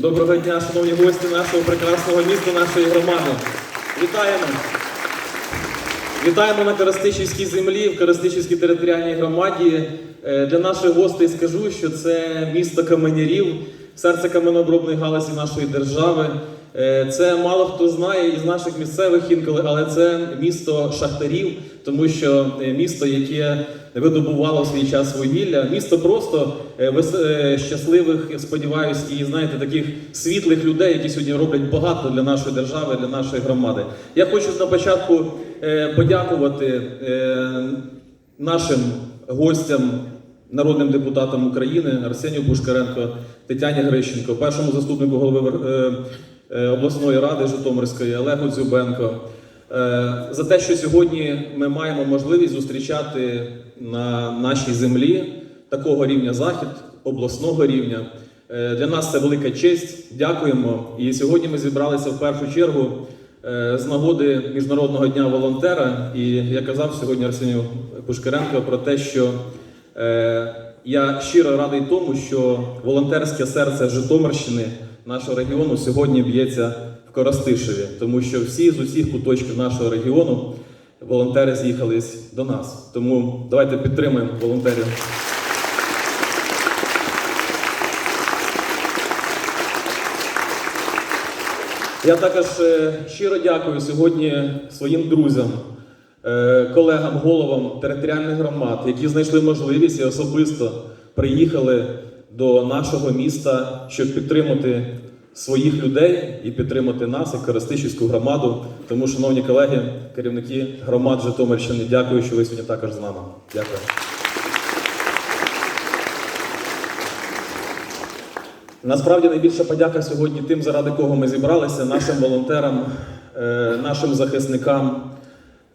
Доброго дня, шановні гості нашого прекрасного міста, нашої громади. Вітаємо! Вітаємо на Коростишівській землі, в Коростишівській територіальній громаді. Е, Для наших гостей скажу, що це місто каменярів, серце каменобробної галузі нашої держави. Е, Це мало хто знає із наших місцевих інколи, але це місто шахтарів, тому що е, місто, яке видобувало в свій час вугілля, місто просто е, щасливих, сподіваюся, і знаєте, таких світлих людей, які сьогодні роблять багато для нашої держави, для нашої громади. Я хочу на початку подякувати нашим гостям, народним депутатам України Арсенію Пушкаренко, Тетяні Грищенко, першому заступнику голови обласної ради Житомирської Олегу Дзюбенко. Е, За те, що сьогодні ми маємо можливість зустрічати на нашій землі такого рівня захід, обласного рівня. Е, Для нас це велика честь. Дякуємо. І сьогодні ми зібралися в першу чергу е, з нагоди Міжнародного дня волонтера. І я казав сьогодні Арсенію Пушкаренко про те, що е, я щиро радий тому, що волонтерське серце Житомирщини, нашого регіону, сьогодні б'ється в Коростишеві, тому що всі з усіх куточків нашого регіону волонтери з'їхались до нас. Тому давайте підтримаємо волонтерів. Я також е, щиро дякую сьогодні своїм друзям, е, колегам, головам територіальних громад, які знайшли можливість і особисто приїхали до нашого міста, щоб підтримати своїх людей і підтримати нас, як Коростишівську громаду. Тому, шановні колеги, керівники громад Житомирщини, дякую, що ви сьогодні також з нами. Дякую. Насправді найбільша подяка сьогодні тим, заради кого ми зібралися, нашим волонтерам, е, нашим захисникам.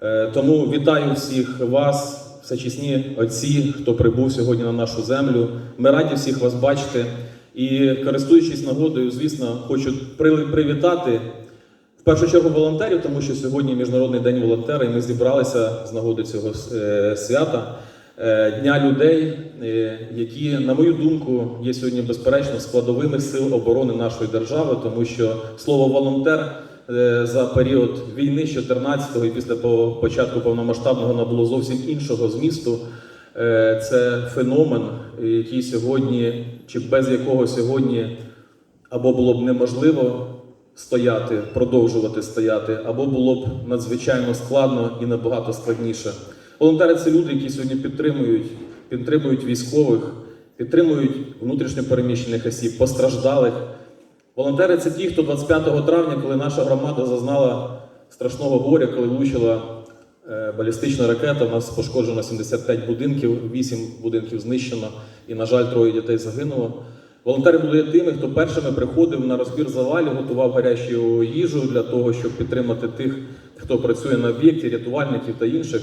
Е, Тому вітаю всіх вас, всечесні отці, хто прибув сьогодні на нашу землю. Ми раді всіх вас бачити. І користуючись нагодою, звісно, хочу при- привітати в першу чергу волонтерів, тому що сьогодні Міжнародний день волонтера, і ми зібралися з нагоди цього е, свята. е, Дня людей, е, які, на мою думку, є сьогодні безперечно складовими сил оборони нашої держави, тому що слово волонтер за період війни з 14-го і після по- початку повномасштабного набуло зовсім іншого змісту. Е, Це феномен, який сьогодні, чи без якого сьогодні або було б неможливо стояти, продовжувати стояти, або було б надзвичайно складно і набагато складніше. Волонтери це люди, які сьогодні підтримують, підтримують військових, підтримують внутрішньопереміщених осіб, постраждалих. Волонтери це ті, хто 25 травня, коли наша громада зазнала страшного горя, коли влучила е, балістична ракета, у нас пошкоджено 75 будинків, 8 будинків знищено, і, на жаль, троє дітей загинуло. Волонтери були тими, хто першими приходив на розбір завалів, готував гарячу їжу для того, щоб підтримати тих, хто працює на об'єкті, рятувальників та інших.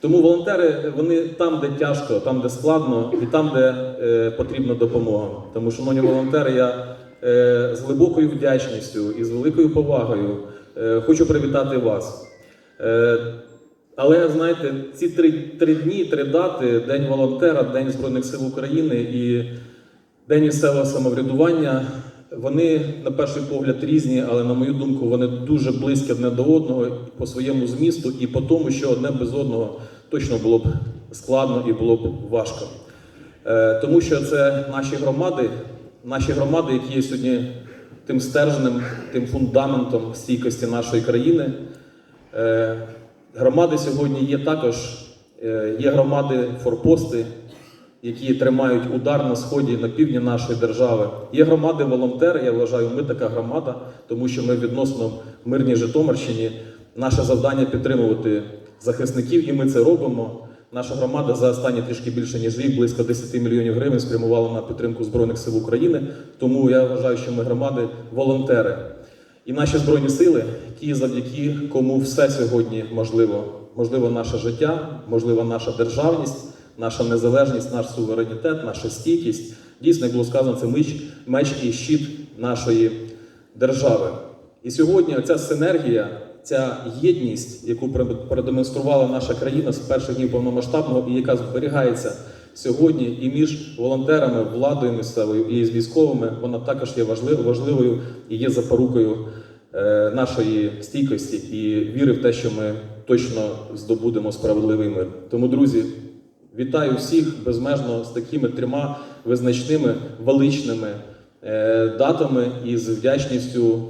Тому волонтери вони там, де тяжко, там, де складно, і там, де е, потрібна допомога. Тому, шановні волонтери, я з глибокою вдячністю і з великою повагою е, хочу привітати вас. Е, але знаєте, ці три, три дні, три дати: День волонтера, День Збройних сил України і День місцевого самоврядування. Вони на перший погляд різні, але на мою думку, вони дуже близькі одне до одного по своєму змісту і по тому, що одне без одного точно було б складно і було б важко. Е, Тому що це наші громади, наші громади, які є сьогодні тим стержнем, тим фундаментом стійкості нашої країни. Е, Громади сьогодні є також, е, є громади форпости, які тримають удар на сході на півдні нашої держави. Є громади волонтери. Я вважаю, ми така громада, тому що ми відносно мирній Житомирщині. Наше завдання підтримувати захисників, і ми це робимо. Наша громада за останні трішки більше ніж рік, близько 10 мільйонів гривень спрямувала на підтримку Збройних сил України. Тому я вважаю, що ми громади волонтери. І наші збройні сили, ті, завдяки кому все сьогодні можливо. Можливо, наше життя, можливо, наша державність, наша незалежність, наш суверенітет, наша стійкість. Дійсно, як було сказано, це меч, меч і щит нашої держави. І сьогодні ця синергія, ця єдність, яку продемонструвала наша країна з перших днів повномасштабного і яка зберігається сьогодні і між волонтерами, владою місцевою і з військовими вона також є важлив- важливою і є запорукою е, нашої стійкості і віри в те, що ми точно здобудемо справедливий мир. Тому, друзі, вітаю всіх безмежно з такими трьома визначними величними е, датами і з вдячністю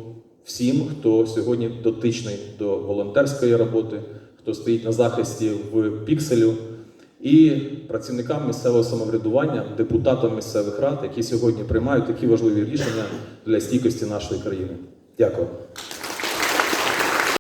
всім, хто сьогодні дотичний до волонтерської роботи, хто стоїть на захисті в пікселю, і працівникам місцевого самоврядування, депутатам місцевих рад, які сьогодні приймають такі важливі рішення для стійкості нашої країни. Дякую.